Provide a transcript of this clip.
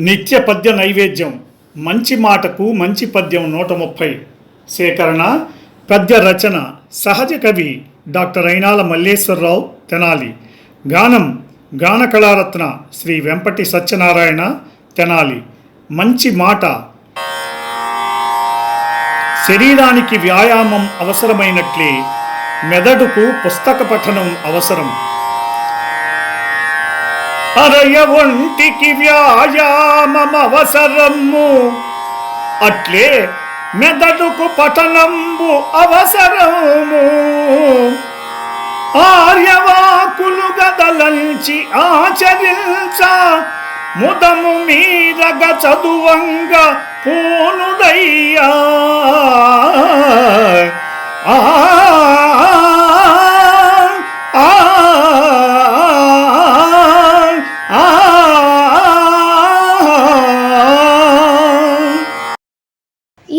నిత్య పద్య నైవేద్యం. మంచి మాటకు మంచి పద్యం నూట ముప్పై. సేకరణ పద్య రచన సహజ కవి డాక్టర్ అయినాల మల్లేశ్వరరావు తెనాలి. గానం గాన కళారత్న శ్రీ వెంపటి సత్యనారాయణ తెనాలి. మంచి మాట. శరీరానికి వ్యాయామం అవసరమైనట్లే మెదడుకు పుస్తక పఠనం అవసరం. అరయ ఒంటికి వ్యాయామమవసరము. అట్లే మెదడుకు పఠనంబు అవసరము. ఆర్యవాకులు గదలంచి ఆచరించ ముదము మీరగ చదువంగ పూనుడయ్యా.